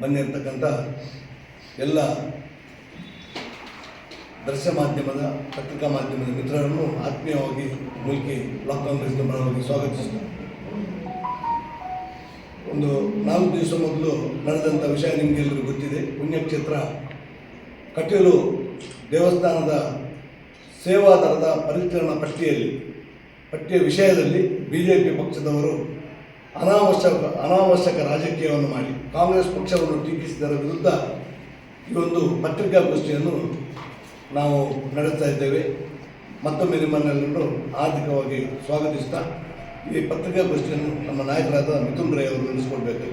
ಬಂದಿರತಕ್ಕಂಥ ಎಲ್ಲ ದೃಶ್ಯ ಮಾಧ್ಯಮದ, ಪತ್ರಿಕಾ ಮಾಧ್ಯಮದ ಮಿತ್ರರನ್ನು ಆತ್ಮೀಯವಾಗಿ ಮುಲ್ಕಿ ಬ್ಲಾಕ್ ಕಾಂಗ್ರೆಸ್ನ ಪರವಾಗಿ ಸ್ವಾಗತಿಸಿದರು ಒಂದು ನಾಲ್ಕು ದಿವಸ ಮೊದಲು ನಡೆದಂಥ ವಿಷಯ ನಿಮಗೆಲ್ಲರಿಗೂ ಗೊತ್ತಿದೆ. ಪುಣ್ಯಕ್ಷೇತ್ರ ಕಟೀಲು ದೇವಸ್ಥಾನದ ಸೇವಾದರದ ಪರಿಚಲನಾ ಪಟ್ಟಿಯಲ್ಲಿ, ಪಟ್ಟಿಯ ವಿಷಯದಲ್ಲಿ ಬಿ ಜೆ ಪಿ ಪಕ್ಷದವರು ಅನಾವಶ್ಯಕ ಅನಾವಶ್ಯಕ ರಾಜಕೀಯವನ್ನು ಮಾಡಿ ಕಾಂಗ್ರೆಸ್ ಪಕ್ಷವನ್ನು ಟೀಕಿಸಿದರ ವಿರುದ್ಧ ಈ ಒಂದು ಪತ್ರಿಕಾಗೋಷ್ಠಿಯನ್ನು ನಾವು ನಡೆಸ್ತಾ ಇದ್ದೇವೆ. ಮತ್ತೊಮ್ಮೆ ನಿಮ್ಮನ್ನೆಲ್ಲರೂ ಆರ್ಥಿಕವಾಗಿ ಸ್ವಾಗತಿಸ್ತಾ ಈ ಪತ್ರಿಕಾಗೋಷ್ಠಿಯನ್ನು ನಮ್ಮ ನಾಯಕರಾದ ಮಿಥುನ್ ರೈ ಅವರು ನಡೆಸಿಕೊಡ್ಬೇಕು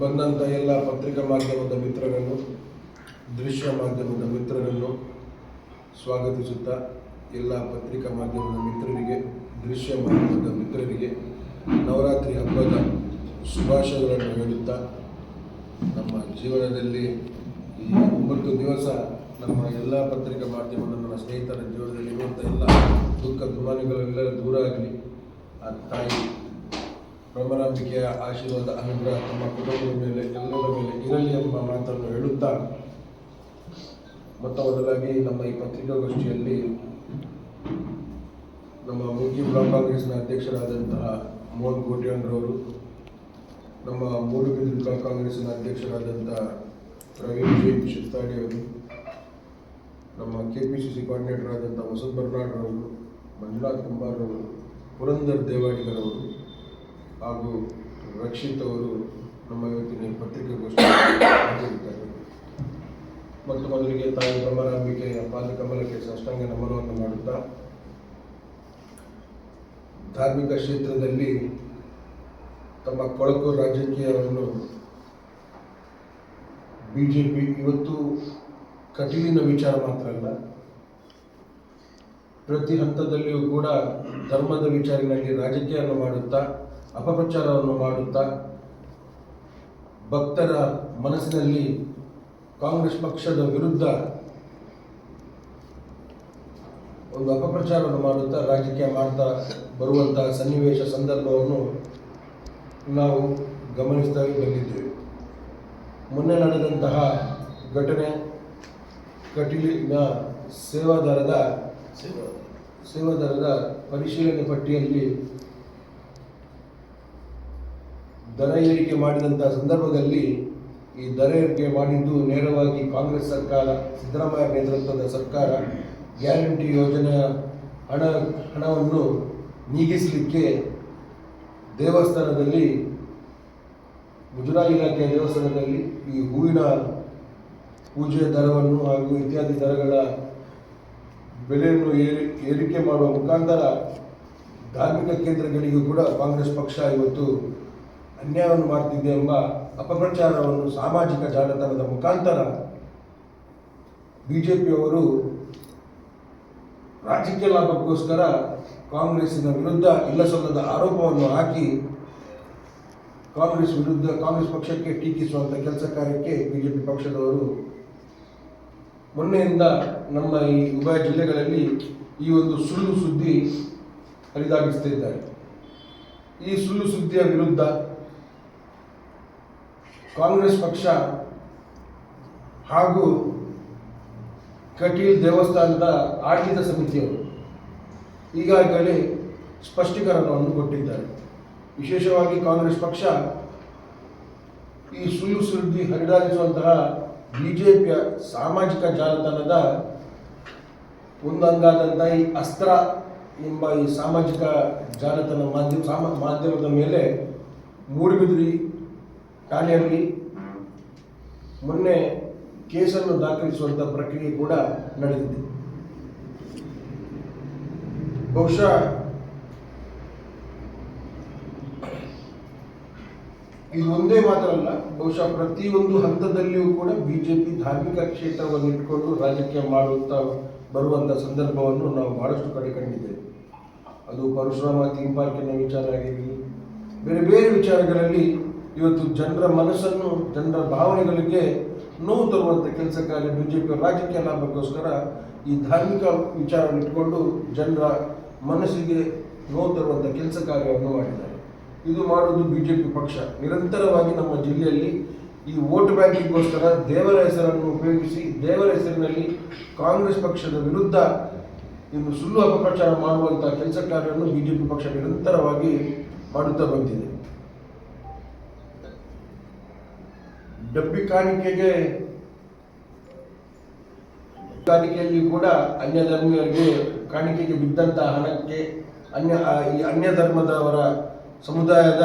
ಬಂದಂಥ ಎಲ್ಲ ಪತ್ರಿಕಾ ಮಾಧ್ಯಮದ ಮಿತ್ರರನ್ನು ದೃಶ್ಯ ಮಾಧ್ಯಮದ ಮಿತ್ರರನ್ನು ಸ್ವಾಗತಿಸುತ್ತಾ ಎಲ್ಲ ಪತ್ರಿಕಾ ಮಾಧ್ಯಮದ ಮಿತ್ರರಿಗೆ, ದೃಶ್ಯ ಮಾಧ್ಯಮದ ಮಿತ್ರರಿಗೆ ನವರಾತ್ರಿ ಹಬ್ಬದ ಶುಭಾಶಯಗಳನ್ನು ಹೇಳುತ್ತಾ ನಮ್ಮ ಜೀವನದಲ್ಲಿ ಈ ಒಂಬತ್ತು ದಿವಸ ನಮ್ಮ ಎಲ್ಲ ಪತ್ರಿಕಾ ಮಾಧ್ಯಮದ ನನ್ನ ಸ್ನೇಹಿತರ ಜೀವನದಲ್ಲಿ ಇರುವಂಥ ಎಲ್ಲ ದುಃಖ ದುಮಾನಿಗಳೆಲ್ಲರ ದೂರ ಆಗಲಿ. ಆ ತಾಯಿ ಭ್ರಮರಾಂಬಿಕೆಯ ಆಶೀರ್ವಾದ, ಅನುಗ್ರಹ ನಮ್ಮ ಕುಟುಂಬದ ಮೇಲೆ, ಎಲ್ಲರ ಮೇಲೆ ಇರಲಿ ಎಂಬ ಮಾತನ್ನು ಹೇಳುತ್ತಾ ಮೊತ್ತ ಮೊದಲಾಗಿ ನಮ್ಮ ಈ ಪತ್ರಿಕಾಗೋಷ್ಠಿಯಲ್ಲಿ ನಮ್ಮ ಮುಗಿ ಬ್ಲಾಕ್ ಕಾಂಗ್ರೆಸ್ನ ಅಧ್ಯಕ್ಷರಾದಂತಹ ಮೋಹನ್ ಕೋಟ್ಯಾನ್ರವರು, ನಮ್ಮ ಮೂಡುಬಿದಿರು ಬ್ಲಾಕ್ ಕಾಂಗ್ರೆಸ್ನ ಅಧ್ಯಕ್ಷರಾದಂತಹ ಪ್ರವೀಣ್ ಶಿತ್ತಾಡಿ ಅವರು, ನಮ್ಮ K P C C coordinator ಆದಂಥ ವಸಂತ್ ಬರ್ನಾಡ್ರವರು ಮಂಜುನಾಥ್ ಕುಂಬಾರ್ರವರು ಪುರಂದರ್ ದೇವಾಡಿಗರವರು ಹಾಗೂ ರಕ್ಷಿತ್ ಅವರು ನಮ್ಮ ಇವತ್ತಿನ ಪತ್ರಿಕಾಗೋಷ್ಠಿ ಮತ್ತು ಮೊದಲಿಗೆ ತಾಯಿ ಬ್ರಹ್ಮರಾಂಬಿಕೆಯ ಪಾದಕಮಲಕ್ಕೆ ಸಾಷ್ಟಾಂಗ ನಮನವನ್ನು ಮಾಡುತ್ತಾ, ಧಾರ್ಮಿಕ ಕ್ಷೇತ್ರದಲ್ಲಿ ತಮ್ಮ ಕೊಳಕು ರಾಜಕೀಯವನ್ನು ಬಿ ಜೆ ಇವತ್ತು ಕಟೀಲಿನ ವಿಚಾರ ಮಾತ್ರ ಅಲ್ಲ, ಪ್ರತಿ ಹಂತದಲ್ಲಿಯೂ ಕೂಡ ಧರ್ಮದ ವಿಚಾರಗಳಲ್ಲಿ ರಾಜಕೀಯವನ್ನು ಮಾಡುತ್ತಾ, ಅಪಪ್ರಚಾರವನ್ನು ಮಾಡುತ್ತಾ, ಭಕ್ತರ ಮನಸ್ಸಿನಲ್ಲಿ ಕಾಂಗ್ರೆಸ್ ಪಕ್ಷದ ವಿರುದ್ಧ ಒಂದು ಅಪಪ್ರಚಾರವನ್ನು ಮಾಡುತ್ತಾ, ರಾಜಕೀಯ ಮಾಡ್ತಾ ಬರುವಂತಹ ಸನ್ನಿವೇಶ ಸಂದರ್ಭವನ್ನು ನಾವು ಗಮನಿಸ್ತಾ ಬಂದಿದ್ದೇವೆ. ಮೊನ್ನೆ ನಡೆದಂತಹ ಘಟನೆ ಕಟೀಲಿನ ಸೇವಾದಾರದ ಸೇವಾದಾರದ ಪರಿಶೀಲನೆ ಪಟ್ಟಿಯಲ್ಲಿ ದರ ಏರಿಕೆ ಮಾಡಿದಂಥ ಸಂದರ್ಭದಲ್ಲಿ ಈ ದರ ಏರಿಕೆ ಮಾಡಿದ್ದು ನೇರವಾಗಿ ಕಾಂಗ್ರೆಸ್ ಸರ್ಕಾರ, ಸಿದ್ದರಾಮಯ್ಯ ನೇತೃತ್ವದ ಸರ್ಕಾರ ಗ್ಯಾರಂಟಿ ಯೋಜನೆಯ ಹಣ, ಹಣವನ್ನು ನೀಗಿಸಲಿಕ್ಕೆ ದೇವಸ್ಥಾನದಲ್ಲಿ ಮುಜರಾಯಿ ಇಲಾಖೆಯ ದೇವಸ್ಥಾನದಲ್ಲಿ ಈ ಹೂವಿನ ಪೂಜೆಯ ದರವನ್ನು ಹಾಗೂ ಇತ್ಯಾದಿ ದರಗಳ ಬೆಲೆಯನ್ನು ಏರಿ, ಏರಿಕೆ ಮಾಡುವ ಮುಖಾಂತರ ಧಾರ್ಮಿಕ ಕೇಂದ್ರಗಳಿಗೂ ಕೂಡ ಕಾಂಗ್ರೆಸ್ ಪಕ್ಷ ಇವತ್ತು ಅನ್ಯಾಯವನ್ನು ಮಾಡ್ತಿದೆ ಎಂಬ ಅಪಪ್ರಚಾರವನ್ನು ಸಾಮಾಜಿಕ ಜಾಲತಾಣದ ಮುಖಾಂತರ ಬಿ ಜೆ ಪಿಯವರು ರಾಜಕೀಯ ಲಾಭಕ್ಕೋಸ್ಕರ ಕಾಂಗ್ರೆಸ್ಸಿನ ವಿರುದ್ಧ ಇಲ್ಲಸಲ್ಲದ ಆರೋಪವನ್ನು ಹಾಕಿ ಕಾಂಗ್ರೆಸ್ ವಿರುದ್ಧ ಕಾಂಗ್ರೆಸ್ ಪಕ್ಷಕ್ಕೆ ಟೀಕಿಸುವಂಥ ಕೆಲಸ ಕಾರ್ಯಕ್ಕೆ ಬಿಜೆಪಿ ಪಕ್ಷದವರು ಮೊನ್ನೆಯಿಂದ ನಮ್ಮ ಈ ಉಭಯ ಜಿಲ್ಲೆಗಳಲ್ಲಿ ಈ ಒಂದು ಸುಳ್ಳು ಸುದ್ದಿ ಹರಿದಾಗಿಸ್ತಿದ್ದಾರೆ ಈ ಸುಳ್ಳು ಸುದ್ದಿಯ ವಿರುದ್ಧ ಕಾಂಗ್ರೆಸ್ ಪಕ್ಷ ಹಾಗೂ ಕಟೀಲ್ ದೇವಸ್ಥಾನದ ಆಡಳಿತ ಸಮಿತಿಯವರು ಈಗಾಗಲೇ ಸ್ಪಷ್ಟೀಕರಣವನ್ನು ಕೊಟ್ಟಿದ್ದಾರೆ. ವಿಶೇಷವಾಗಿ ಕಾಂಗ್ರೆಸ್ ಪಕ್ಷ ಈ ಸುಳ್ಳು ಸುದ್ದಿ ಹರಿದಾಗಿಸುವಂತಹ ಪಿಯ ಸಾಮಾಜಿಕ ಜಾಲತಾಣದ ಒಂದಂಗಾದಂಥ ಈ ಅಸ್ತ್ರ ಎಂಬ ಈ ಸಾಮಾಜಿಕ ಜಾಲತಾಣ ಮಾಧ್ಯಮ, ಸಾಮ, ಮಾಧ್ಯಮದ ಮೇಲೆ ಮೂಡುಬಿದಿರಿ ಠಾಣೆಯಲ್ಲಿ ಮೊನ್ನೆ ಕೇಸನ್ನು ದಾಖಲಿಸುವಂಥ ಪ್ರಕ್ರಿಯೆ ಕೂಡ ನಡೆದಿದೆ. ಬಹುಶಃ ಇದು ಒಂದೇ ಮಾತ್ರ ಅಲ್ಲ ಬಹುಶಃ ಪ್ರತಿಯೊಂದು ಹಂತದಲ್ಲಿಯೂ ಕೂಡ ಬಿಜೆಪಿ ಧಾರ್ಮಿಕ ಕ್ಷೇತ್ರವನ್ನು ಇಟ್ಕೊಂಡು ರಾಜಕೀಯ ಮಾಡುತ್ತಾ ಬರುವಂಥ ಸಂದರ್ಭವನ್ನು ನಾವು ಬಹಳಷ್ಟು ಕಡೆ ಕಂಡಿದ್ದೇವೆ. ಅದು ಪರಶುರಾಮ ಥೀಮ್ ಪಾರ್ಕಿನ ವಿಚಾರ ಆಗಿರಲಿ, ಬೇರೆ ಬೇರೆ ವಿಚಾರಗಳಲ್ಲಿ ಇವತ್ತು ಜನರ ಮನಸ್ಸನ್ನು, ಜನರ ಭಾವನೆಗಳಿಗೆ ನೋವು ತರುವಂಥ ಕೆಲಸಕ್ಕಾಗಿ ಬಿ ಜೆ ಬಿಜೆಪಿ ರಾಜಕೀಯ ಲಾಭಕ್ಕೋಸ್ಕರ ಈ ಧಾರ್ಮಿಕ ವಿಚಾರವನ್ನು ಇಟ್ಕೊಂಡು ಜನರ ಮನಸ್ಸಿಗೆ ನೋವು ತರುವಂಥ ಕೆಲಸ ಕಾರ್ಯವನ್ನು ಮಾಡಿದ್ದಾರೆ. ಇದು ಮಾಡುವುದು ಬಿ ಜೆ ಪಿ ಪಕ್ಷ. ನಿರಂತರವಾಗಿ ನಮ್ಮ ಜಿಲ್ಲೆಯಲ್ಲಿ ಈ ವೋಟ್ ಬ್ಯಾಂಕಿಗೋಸ್ಕರ ದೇವರ ಹೆಸರನ್ನು ಉಪಯೋಗಿಸಿ, ದೇವರ ಹೆಸರಿನಲ್ಲಿ ಕಾಂಗ್ರೆಸ್ ಪಕ್ಷದ ವಿರುದ್ಧ ಇನ್ನು ಸುಳ್ಳು ಅಪಪ್ರಚಾರ ಮಾಡುವಂಥ ಕೆಲಸ ಕಾರ್ಯವನ್ನು ಬಿ ಜೆ ಪಿ ಪಕ್ಷ ನಿರಂತರವಾಗಿ ಮಾಡುತ್ತಾ ಬಂದಿದೆ. ಡಬ್ಬಿ ಕಾಣಿಕೆಗೆ ಕಾಣಿಕೆಯಲ್ಲಿ ಕೂಡ ಅನ್ಯ ಧರ್ಮೀಯರಿಗೆ ಕಾಣಿಕೆಗೆ ಬಿದ್ದಂತಹ ಹಣಕ್ಕೆ ಅನ್ಯ ಈ ಅನ್ಯ ಧರ್ಮದವರ ಸಮುದಾಯದ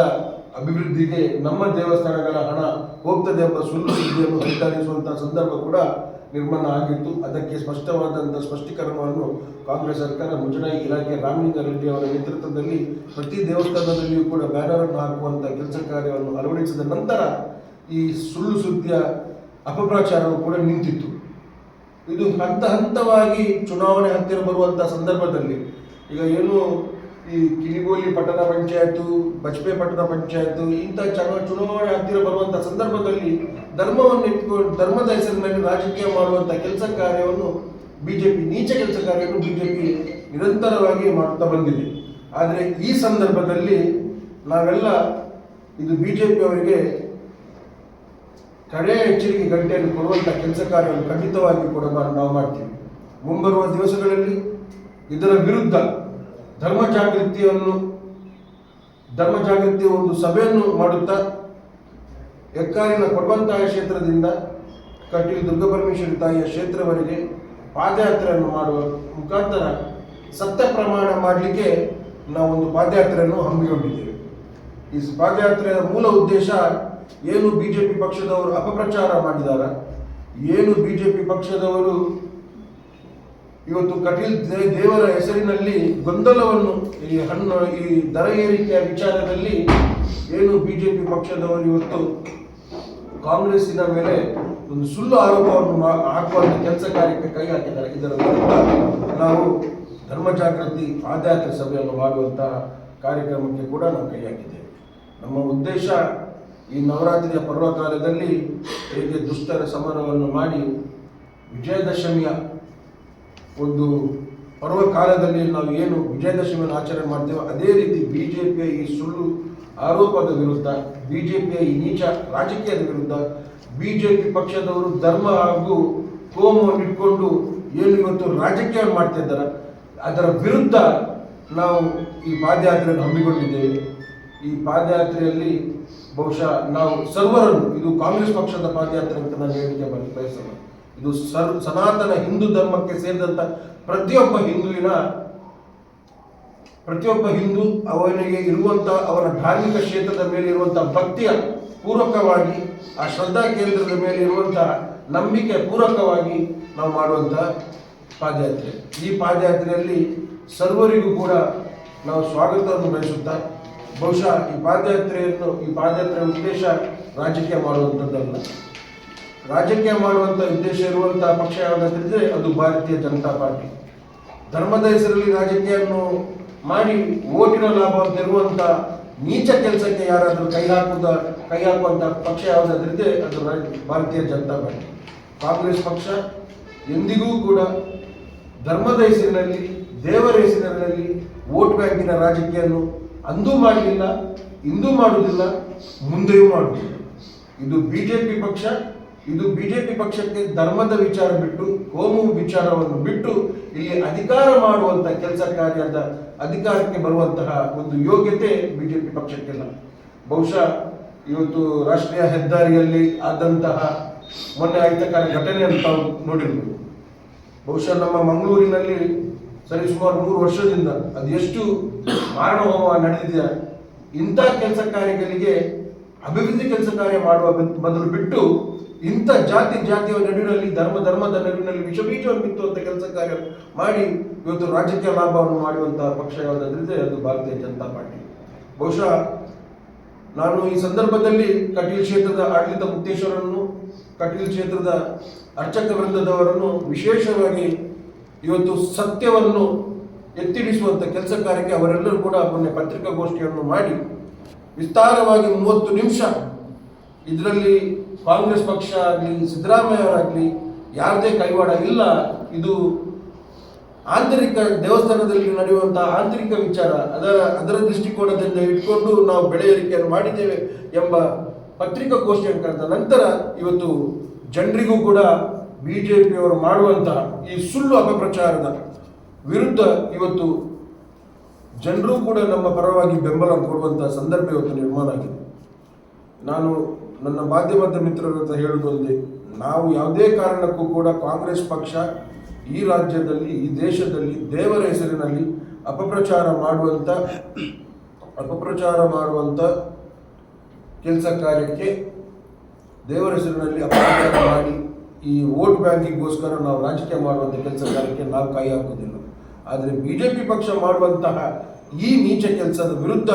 ಅಭಿವೃದ್ಧಿಗೆ ನಮ್ಮ ದೇವಸ್ಥಾನಗಳ ಹಣ ಹೋಗ್ತದೆ ಎಂಬ ಸುಳ್ಳು ಸುದ್ದಿಯನ್ನು ಸ್ವೀಕರಿಸುವಂತಹ ಸಂದರ್ಭ ಕೂಡ ನಿರ್ಮಾಣ ಆಗಿತ್ತು. ಅದಕ್ಕೆ ಸ್ಪಷ್ಟವಾದಂಥ ಸ್ಪಷ್ಟೀಕರಣವನ್ನು ಕಾಂಗ್ರೆಸ್ ಸರ್ಕಾರ, ಮುಜರಾಯಿ ಇಲಾಖೆ ರಾಮಲಿಂಗಾರೆಡ್ಡಿ ಅವರ ನೇತೃತ್ವದಲ್ಲಿ ಪ್ರತಿ ದೇವಸ್ಥಾನದಲ್ಲಿಯೂ ಕೂಡ ಬ್ಯಾನರ್ ಅನ್ನು ಹಾಕುವಂಥ ಕೆಲಸ ಕಾರ್ಯವನ್ನು ಅಳವಡಿಸಿದ ನಂತರ ಈ ಸುಳ್ಳು ಸುದ್ದಿಯ ಅಪಪ್ರಚಾರವು ಕೂಡ ನಿಂತಿತ್ತು. ಇದು ಹಂತ ಹಂತವಾಗಿ ಚುನಾವಣೆ ಹತ್ತಿರ ಬರುವಂತ ಸಂದರ್ಭದಲ್ಲಿ ಈಗ ಏನು ಈ ಕಿಲಿಗೋಲಿ ಪಟ್ಟಣ ಪಂಚಾಯತು ಬಜ್ಪೆ ಪಟ್ಟಣ ಪಂಚಾಯತು ಇಂಥ ಚನ ಚುನಾವಣೆ ಹತ್ತಿರ ಬರುವಂತ ಸಂದರ್ಭದಲ್ಲಿ ಧರ್ಮವನ್ನು ಇಟ್ಕೊಂಡು ಧರ್ಮದ ಹೆಸರಿನಲ್ಲಿ ರಾಜಕೀಯ ಮಾಡುವಂತ ಕೆಲಸ ಕಾರ್ಯವನ್ನು ಬಿಜೆಪಿ, ನೀಚ ಕೆಲಸ ಕಾರ್ಯವನ್ನು ಬಿಜೆಪಿ ನಿರಂತರವಾಗಿ ಮಾಡುತ್ತಾ ಬಂದಿದೆ. ಆದರೆ ಈ ಸಂದರ್ಭದಲ್ಲಿ ನಾವೆಲ್ಲ ಇದು ಬಿಜೆಪಿ ಅವರಿಗೆ ಕಡೆಯ ಎಚ್ಚರಿಕೆ ಗಂಟೆಯನ್ನು ಕೊಡುವಂಥ ಕೆಲಸ ಕಾರ್ಯವನ್ನು ಖಂಡಿತವಾಗಿ ಕೂಡ ನಾವು ಮಾಡ್ತೀವಿ. ಮುಂಬರುವ ದಿವಸಗಳಲ್ಲಿ ಇದರ ವಿರುದ್ಧ ಧರ್ಮ ಜಾಗೃತಿಯನ್ನು, ಧರ್ಮ ಜಾಗೃತಿಯ ಒಂದು ಸಭೆಯನ್ನು ಮಾಡುತ್ತಾ ಎಕ್ಕಾರಿನ ಕೊಡುವಂತಹ ಕ್ಷೇತ್ರದಿಂದ ಕಟೀಲು ದುರ್ಗಪರಮೇಶ್ವರಿ ತಾಯಿಯ ಕ್ಷೇತ್ರವರೆಗೆ ಪಾದಯಾತ್ರೆಯನ್ನು ಮಾಡುವ ಮುಖಾಂತರ ಸತ್ಯ ಪ್ರಮಾಣ ಮಾಡಲಿಕ್ಕೆ ನಾವೊಂದು ಪಾದಯಾತ್ರೆಯನ್ನು ಹಮ್ಮಿಕೊಂಡಿದ್ದೇವೆ. ಈ ಪಾದಯಾತ್ರೆಯ ಮೂಲ ಉದ್ದೇಶ ಏನು ಬಿಜೆಪಿ ಪಕ್ಷದವರು ಅಪಪ್ರಚಾರ ಮಾಡಿದಾರ? ಏನು ಬಿಜೆಪಿ ಪಕ್ಷದವರು ಇವತ್ತು ಕಟೀಲ್ ದೇವರ ಹೆಸರಿನಲ್ಲಿ ಗೊಂದಲವನ್ನು ಈ ಹಣ್ಣು, ಈ ದರ ಏರಿಕೆಯ ವಿಚಾರದಲ್ಲಿ ಏನು ಬಿಜೆಪಿ ಪಕ್ಷದವರು ಇವತ್ತು ಕಾಂಗ್ರೆಸ್ಸಿನ ಮೇಲೆ ಒಂದು ಸುಳ್ಳು ಆರೋಪವನ್ನು ಹಾಕುವಂಥ ಕೆಲಸ ಕಾರ್ಯಕ್ಕೆ ಕೈ ಹಾಕಿದ್ದಾರೆ. ಇದರ ನಾವು ಧರ್ಮ ಜಾಗೃತಿ ಪಾದಯಾತ್ರೆ ಸಭೆಯನ್ನು ಮಾಡುವಂತಹ ಕಾರ್ಯಕ್ರಮಕ್ಕೆ ಕೂಡ ನಾವು ಕೈ ಹಾಕಿದ್ದೇವೆ. ನಮ್ಮ ಉದ್ದೇಶ ಈ ನವರಾತ್ರಿಯ ಪರ್ವಕಾಲದಲ್ಲಿ ಹೇಗೆ ದುಷ್ಟರ ಸಮರವನ್ನು ಮಾಡಿ ವಿಜಯದಶಮಿಯ ಒಂದು ಪರ್ವಕಾಲದಲ್ಲಿ ನಾವು ಏನು ವಿಜಯದಶಮಿಯನ್ನು ಆಚರಣೆ ಮಾಡ್ತೇವೆ ಅದೇ ರೀತಿ ಬಿ ಜೆ ಪಿಯ ಈ ಸುಳ್ಳು ಆರೋಪದ ವಿರುದ್ಧ ಬಿ ಜೆ ಪಿಯ ಈ ನೀಚ ರಾಜಕೀಯದ ವಿರುದ್ಧ ಬಿ ಜೆ ಪಿ ಪಕ್ಷದವರು ಧರ್ಮ ಹಾಗೂ ಕೋಮವನ್ನು ಇಟ್ಕೊಂಡು ಏನು ಇವತ್ತು ರಾಜಕೀಯ ಮಾಡ್ತಿದ್ದಾರೆ ಅದರ ವಿರುದ್ಧ ನಾವು ಈ ಪಾದಯಾತ್ರೆಯನ್ನು ಹಮ್ಮಿಕೊಂಡಿದ್ದೇವೆ. ಈ ಪಾದಯಾತ್ರೆಯಲ್ಲಿ ಬಹುಶಃ ನಾವು ಸರ್ವರನ್ನು, ಇದು ಕಾಂಗ್ರೆಸ್ ಪಕ್ಷದ ಪಾದಯಾತ್ರೆ ಅಂತ ನಾನು ಹೇಳಿಕೆ ಬಗ್ಗೆ ಬಯಸಲ್ಲ ಇದು ಸರ್, ಸನಾತನ ಹಿಂದೂ ಧರ್ಮಕ್ಕೆ ಸೇರಿದಂತ ಪ್ರತಿಯೊಬ್ಬ ಹಿಂದುವಿನ, ಪ್ರತಿಯೊಬ್ಬ ಹಿಂದೂ ಅವನಿಗೆ ಇರುವಂತಹ ಅವರ ಧಾರ್ಮಿಕ ಕ್ಷೇತ್ರದ ಮೇಲೆ ಇರುವಂತಹ ಭಕ್ತಿಯ ಪೂರಕವಾಗಿ, ಆ ಶ್ರದ್ಧಾ ಕೇಂದ್ರದ ಮೇಲೆ ಇರುವಂತಹ ನಂಬಿಕೆ ಪೂರಕವಾಗಿ ನಾವು ಮಾಡುವಂತಹ ಪಾದಯಾತ್ರೆ. ಈ ಪಾದಯಾತ್ರೆಯಲ್ಲಿ ಸರ್ವರಿಗೂ ಕೂಡ ನಾವು ಸ್ವಾಗತವನ್ನು ಬಯಸುತ್ತಾ ಬಹುಶಃ ಈ ಪಾದಯಾತ್ರೆಯನ್ನು, ಈ ಪಾದಯಾತ್ರೆ ಉದ್ದೇಶ ರಾಜಕೀಯ ಮಾಡುವಂಥದ್ದಲ್ಲ. ರಾಜಕೀಯ ಮಾಡುವಂಥ ಉದ್ದೇಶ ಇರುವಂತಹ ಪಕ್ಷ ಯಾವುದಂತಿದ್ರೆ ಅದು ಭಾರತೀಯ ಜನತಾ ಪಾರ್ಟಿ. ಧರ್ಮದ ಹೆಸರಲ್ಲಿ ರಾಜಕೀಯವನ್ನು ಮಾಡಿ ಓಟಿನ ಲಾಭವನ್ನು ಇರುವಂತಹ ನೀಚ ಕೆಲಸಕ್ಕೆ ಯಾರಾದರೂ ಕೈ ಹಾಕುವ ಕೈ ಹಾಕುವಂತಹ ಪಕ್ಷ ಯಾವುದಾದ್ರಿದ್ರೆ ಅದು ಭಾರತೀಯ ಜನತಾ ಪಾರ್ಟಿ. ಕಾಂಗ್ರೆಸ್ ಪಕ್ಷ ಎಂದಿಗೂ ಕೂಡ ಧರ್ಮದ ಹೆಸರಿನಲ್ಲಿ, ದೇವರ ಹೆಸರಿನಲ್ಲಿ ವೋಟ್ ಬ್ಯಾಂಕಿನ ರಾಜಕೀಯವನ್ನು ಅಂದೂ ಮಾಡಲಿಲ್ಲ ಇಂದೂ ಮಾಡುವುದಿಲ್ಲ ಮುಂದೆಯೂ ಮಾಡುವುದಿಲ್ಲ ಇದು ಬಿಜೆಪಿ ಪಕ್ಷ, ಇದು ಬಿಜೆಪಿ ಪಕ್ಷಕ್ಕೆ ಧರ್ಮದ ವಿಚಾರ ಬಿಟ್ಟು, ಕೋಮು ವಿಚಾರವನ್ನು ಬಿಟ್ಟು, ಇಲ್ಲಿ ಅಧಿಕಾರ ಮಾಡುವಂತಹ ಕೆಲಸ ಕಾರ್ಯದ ಅಧಿಕಾರಕ್ಕೆ ಬರುವಂತಹ ಒಂದು ಯೋಗ್ಯತೆ ಬಿಜೆಪಿ ಪಕ್ಷಕ್ಕಿಲ್ಲ. ಬಹುಶಃ ಇವತ್ತು ರಾಷ್ಟ್ರೀಯ ಹೆದ್ದಾರಿಯಲ್ಲಿ ಆದಂತಹ ಮೊನ್ನೆ ಆಯ್ತಕ್ಕಂಥ ಘಟನೆಯನ್ನು ತಾವು ನೋಡಿರ್ಬೋದು. ಬಹುಶಃ ನಮ್ಮ ಮಂಗಳೂರಿನಲ್ಲಿ ಸರಿಸುಮಾರು ಮೂರು ವರ್ಷದಿಂದ ಅದು ಎಷ್ಟು ಮಾರಣ ಹೋಮ ನಡೆದಿದೆ, ಇಂಥ ಕೆಲಸ ಕಾರ್ಯಗಳಿಗೆ, ಅಭಿವೃದ್ಧಿ ಕೆಲಸ ಕಾರ್ಯ ಮಾಡುವ ಬದ್- ಬದಲು ಬಿಟ್ಟು ಇಂಥ ಜಾತಿ ಜಾತಿಯ ನಡುವಿನಲ್ಲಿ, ಧರ್ಮ ಧರ್ಮದ ನಡುವಿನಲ್ಲಿ ವಿಷಬೀಜವನ್ನು ಬಿತ್ತುವಂಥ ಕೆಲಸ ಕಾರ್ಯ ಮಾಡಿ, ಇವತ್ತು ರಾಜಕೀಯ ಲಾಭವನ್ನು ಮಾಡುವಂತಹ ಪಕ್ಷ ಯಾವುದಾದ್ರಿದೆ ಅದು ಭಾರತೀಯ ಜನತಾ ಪಾರ್ಟಿ. ಬಹುಶಃ ನಾನು ಈ ಸಂದರ್ಭದಲ್ಲಿ ಕಟೀಲ್ ಕ್ಷೇತ್ರದ ಆಡಳಿತ ಮುಕ್ತೇಶ್ವರನ್ನು, ಕಟೀಲ್ ಕ್ಷೇತ್ರದ ಅರ್ಚಕ ವೃಂದದವರನ್ನು ವಿಶೇಷವಾಗಿ ಇವತ್ತು ಸತ್ಯವನ್ನು ಎತ್ತಿಡಿಸುವಂಥ ಕೆಲಸ ಕಾರ್ಯಕ್ಕೆ ಅವರೆಲ್ಲರೂ ಕೂಡ ಮೊನ್ನೆ ಪತ್ರಿಕಾಗೋಷ್ಠಿಯನ್ನು ಮಾಡಿ ವಿಸ್ತಾರವಾಗಿ ಮೂವತ್ತು ನಿಮಿಷ ಇದರಲ್ಲಿ ಕಾಂಗ್ರೆಸ್ ಪಕ್ಷ ಆಗಲಿ, ಸಿದ್ದರಾಮಯ್ಯ ಅವರಾಗಲಿ ಯಾರದೇ ಕೈವಾಡ ಇಲ್ಲ. ಇದು ಆಂತರಿಕ ದೇವಸ್ಥಾನದಲ್ಲಿ ನಡೆಯುವಂತಹ ಆಂತರಿಕ ವಿಚಾರ ಅದರ ಅದರ ದೃಷ್ಟಿಕೋನದಿಂದ ಇಟ್ಕೊಂಡು ನಾವು ಬೆಳೆಯಲಿಕೆಯನ್ನು ಮಾಡಿದ್ದೇವೆ ಎಂಬ ಪತ್ರಿಕಾಗೋಷ್ಠಿಯನ್ನು ಕರೆದ ನಂತರ ಇವತ್ತು ಜನರಿಗೂ ಕೂಡ ಬಿಜೆಪಿಯವರು ಮಾಡುವಂತಹ ಈ ಸುಳ್ಳು ಅಪಪ್ರಚಾರದ ವಿರುದ್ಧ ಇವತ್ತು ಜನರು ಕೂಡ ನಮ್ಮ ಪರವಾಗಿ ಬೆಂಬಲ ಕೊಡುವಂಥ ಸಂದರ್ಭ ಇವತ್ತು ನಿರ್ಮಾಣ ಆಗಿದೆ. ನಾನು ನನ್ನ ಮಾಧ್ಯಮದ ಮಿತ್ರರ ಹತ್ರ ಹೇಳುವುದು ನಾವು ಯಾವುದೇ ಕಾರಣಕ್ಕೂ ಕೂಡ ಕಾಂಗ್ರೆಸ್ ಪಕ್ಷ ಈ ರಾಜ್ಯದಲ್ಲಿ, ಈ ದೇಶದಲ್ಲಿ, ದೇವರ ಹೆಸರಿನಲ್ಲಿ ಅಪಪ್ರಚಾರ ಮಾಡುವಂಥ ಅಪಪ್ರಚಾರ ಮಾಡುವಂಥ ಕೆಲಸ ಕಾರ್ಯಕ್ಕೆ ದೇವರ ಹೆಸರಿನಲ್ಲಿ ಅಪಪ್ರಚಾರ ಮಾಡಿ ಈ ವೋಟ್ ಬ್ಯಾಂಕಿಗೋಸ್ಕರ ನಾವು ರಾಜಕೀಯ ಮಾಡುವಂಥ ಕೆಲಸ ಕಾರ್ಯಕ್ಕೆ ನಾವು ಕೈ ಹಾಕುವುದಿಲ್ಲ. ಆದರೆ ಬಿ ಜೆ ಪಿ ಪಕ್ಷ ಮಾಡುವಂತಹ ಈ ನೀಚ ಕೆಲಸದ ವಿರುದ್ಧ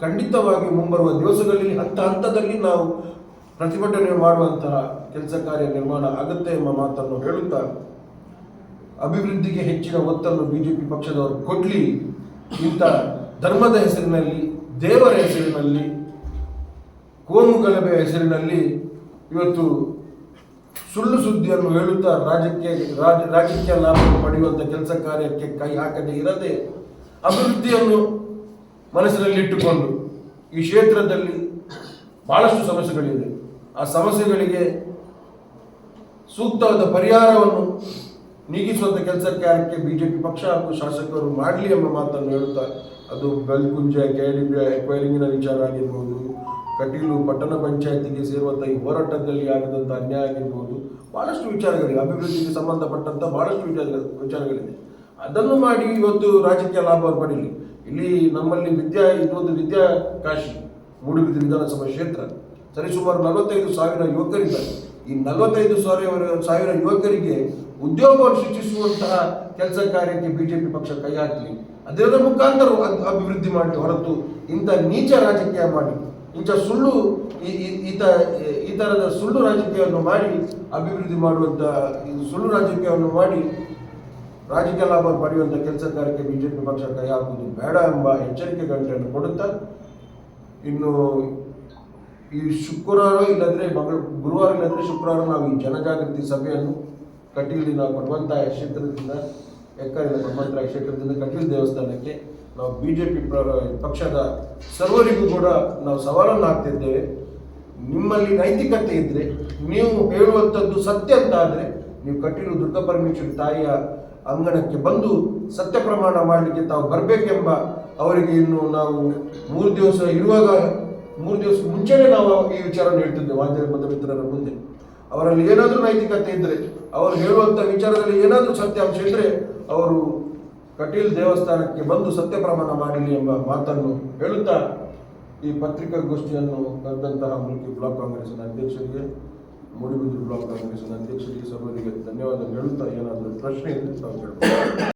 ಖಂಡಿತವಾಗಿ ಮುಂಬರುವ ದಿವಸಗಳಲ್ಲಿ ಹಂತ ಹಂತದಲ್ಲಿ ನಾವು ಪ್ರತಿಭಟನೆ ಮಾಡುವಂತಹ ಕೆಲಸ ಕಾರ್ಯ ನಿರ್ಮಾಣ ಆಗುತ್ತೆ ಎಂಬ ಮಾತನ್ನು ಹೇಳುತ್ತಾ ಅಭಿವೃದ್ಧಿಗೆ ಹೆಚ್ಚಿನ ಒತ್ತನ್ನು ಬಿ ಜೆ ಪಿ ಪಕ್ಷದವರು ಕೊಡ್ಲಿ. ಇಂಥ ಧರ್ಮದ ಹೆಸರಿನಲ್ಲಿ, ದೇವರ ಹೆಸರಿನಲ್ಲಿ ಕೋಮು ಗಲಭೆಯ ಹೆಸರಿನಲ್ಲಿ ಇವತ್ತು ಸುಳ್ಳು ಸುದ್ದಿಯನ್ನು ಹೇಳುತ್ತಾ ರಾಜಕೀಯ ರಾಜ ರಾಜಕೀಯ ಲಾಭ ಪಡೆಯುವಂಥ ಕೆಲಸ ಕಾರ್ಯಕ್ಕೆ ಕೈ ಹಾಕದೆ ಇರದೆ ಅಭಿವೃದ್ಧಿಯನ್ನು ಮನಸ್ಸಿನಲ್ಲಿಟ್ಟುಕೊಂಡು ಈ ಕ್ಷೇತ್ರದಲ್ಲಿ ಬಹಳಷ್ಟು ಸಮಸ್ಯೆಗಳಿವೆ ಆ ಸಮಸ್ಯೆಗಳಿಗೆ ಸೂಕ್ತವಾದ ಪರಿಹಾರವನ್ನು ನೀಗಿಸುವಂಥ ಕೆಲಸ ಕಾರ್ಯಕ್ಕೆ ಪಿ ಪಕ್ಷ ಹಾಗೂ ಶಾಸಕರು ಮಾಡಲಿ ಎಂಬ ಮಾತನ್ನು ಹೇಳುತ್ತಾ, ಅದು ಬೆಲ್ಕುಂಜ ಕೆಡಿಬಿ ಎಕ್ವೈರಿಂಗಿನ ವಿಚಾರ ಆಗಿರ್ಬೋದು ಕಟೀಲು ಪಟ್ಟಣ ಪಂಚಾಯತಿಗೆ ಸೇರುವಂಥ ಈ ಹೋರಾಟದಲ್ಲಿ ಆಗಿದಂಥ ಅನ್ಯಾಯ ಆಗಿರ್ಬೋದು, ಬಹಳಷ್ಟು ವಿಚಾರಗಳಿವೆ. ಅಭಿವೃದ್ಧಿಗೆ ಸಂಬಂಧಪಟ್ಟಂಥ ಬಹಳಷ್ಟು ವಿಚಾರ ವಿಚಾರಗಳಿವೆ. ಅದನ್ನು ಮಾಡಿ ಇವತ್ತು ರಾಜಕೀಯ ಲಾಭ ಪಡೀಲಿ. ಇಲ್ಲಿ ನಮ್ಮಲ್ಲಿ ವಿದ್ಯಾ, ಇದೊಂದು ವಿದ್ಯಾಕಾಶಿ ಮೂಡುಬಿದ್ರೆ ವಿಧಾನಸಭಾ ಕ್ಷೇತ್ರ. ಸರಿಸುಮಾರು ನಲವತ್ತೈದು ಸಾವಿರ ಯುವಕರಿದ್ದಾರೆ. ಈ ನಲವತ್ತೈದು ಸಾವಿರ ಸಾವಿರ ಯುವಕರಿಗೆ ಉದ್ಯೋಗವನ್ನು ಸೃಷ್ಟಿಸುವಂತಹ ಕೆಲಸ ಕಾರ್ಯಕ್ಕೆ ಬಿಜೆಪಿ ಪಕ್ಷ ಕೈ ಹಾಕಲಿ. ಅದರ ಮುಖಾಂತರ ಅಭಿವೃದ್ಧಿ ಮಾಡಲಿ ಹೊರತು ಇಂಥ ನೀಚ ರಾಜಕೀಯ ಮಾಡಿ. ಇಂಥ ಸುಳ್ಳು ಈತ ಈ ಥರದ ಸುಳ್ಳು ರಾಜಕೀಯವನ್ನು ಮಾಡಿ ಅಭಿವೃದ್ಧಿ ಮಾಡುವಂಥ ಸುಳ್ಳು ರಾಜಕೀಯವನ್ನು ಮಾಡಿ ರಾಜಕೀಯ ಲಾಭ ಪಡೆಯುವಂಥ ಕೆಲಸ ಕಾರ್ಯಕ್ಕೆ ಬಿಜೆಪಿ ಪಕ್ಷ ಕೈ ಬೇಡ ಎಂಬ ಎಚ್ಚರಿಕೆ ಗಂಟೆಯನ್ನು ಕೊಡುತ್ತಾ, ಇನ್ನು ಈ ಶುಕ್ರವಾರ ಇಲ್ಲದ್ರೆ ಮಗಳ, ಗುರುವಾರ ಇಲ್ಲದ್ರೆ ಶುಕ್ರವಾರ ನಾವು ಈ ಜನಜಾಗೃತಿ ಸಭೆಯನ್ನು ಕಟೀಲಿನ ಭಗವಂತ ಕ್ಷೇತ್ರದಿಂದ, ಎಕ್ಕರಿನ ಪಡ್ವಂತಾಯ ಕ್ಷೇತ್ರದಿಂದ ಕಟೀಲ್ ದೇವಸ್ಥಾನಕ್ಕೆ ನಾವು ಬಿ ಜೆ ಪಿ ಪಕ್ಷದ ಸರ್ವರಿಗೂ ಕೂಡ ನಾವು ಸವಾಲನ್ನು ಹಾಕ್ತಿದ್ದೇವೆ. ನಿಮ್ಮಲ್ಲಿ ನೈತಿಕತೆ ಇದ್ರೆ, ನೀವು ಹೇಳುವಂಥದ್ದು ಸತ್ಯ ಅಂತ ಆದರೆ, ನೀವು ಕಟ್ಟಿರೋ ದುರ್ಗಾ ಪರಮೇಶ್ವರಿ ತಾಯಿಯ ಅಂಗಣಕ್ಕೆ ಬಂದು ಸತ್ಯ ಪ್ರಮಾಣ ಮಾಡಲಿಕ್ಕೆ ತಾವು ಬರಬೇಕೆಂಬ ಅವರಿಗೆ ಇನ್ನು ನಾವು ಮೂರು ದಿವಸ ಇರುವಾಗ, ಮೂರು ದಿವಸ ಮುಂಚೆನೇ ನಾವು ಈ ವಿಚಾರವನ್ನು ಹೇಳ್ತಿದ್ದೆ ಮಾಧ್ಯಮದ ಮಿತ್ರರ ಮುಂದೆ. ಅವರಲ್ಲಿ ಏನಾದರೂ ನೈತಿಕತೆ ಇದ್ದರೆ ಅವರು ಹೇಳುವಂಥ ವಿಚಾರದಲ್ಲಿ ಏನಾದರೂ ಸತ್ಯಾಂಶ ಇದ್ದರೆ ಅವರು ಕಟೀಲ್ ದೇವಸ್ಥಾನಕ್ಕೆ ಬಂದು ಸತ್ಯ ಪ್ರಮಾಣ ಮಾಡಲಿ ಎಂಬ ಮಾತನ್ನು ಹೇಳುತ್ತಾ ಈ ಪತ್ರಿಕಾಗೋಷ್ಠಿಯನ್ನು ಕರೆದಂತಹ ಮುಲ್ಕಿ ಬ್ಲಾಕ್ ಕಾಂಗ್ರೆಸ್ನ ಅಧ್ಯಕ್ಷರಿಗೆ, ಮೂಡಿಬಿದ್ರು ಬ್ಲಾಕ್ ಕಾಂಗ್ರೆಸ್ನ ಅಧ್ಯಕ್ಷರಿಗೆ ಸಭೆಗೆ ಧನ್ಯವಾದ ಹೇಳುತ್ತಾ ಏನಾದರೂ ಪ್ರಶ್ನೆ ಇದ್ದರೆ ತಾವು ಕೇಳ್ಬೋದು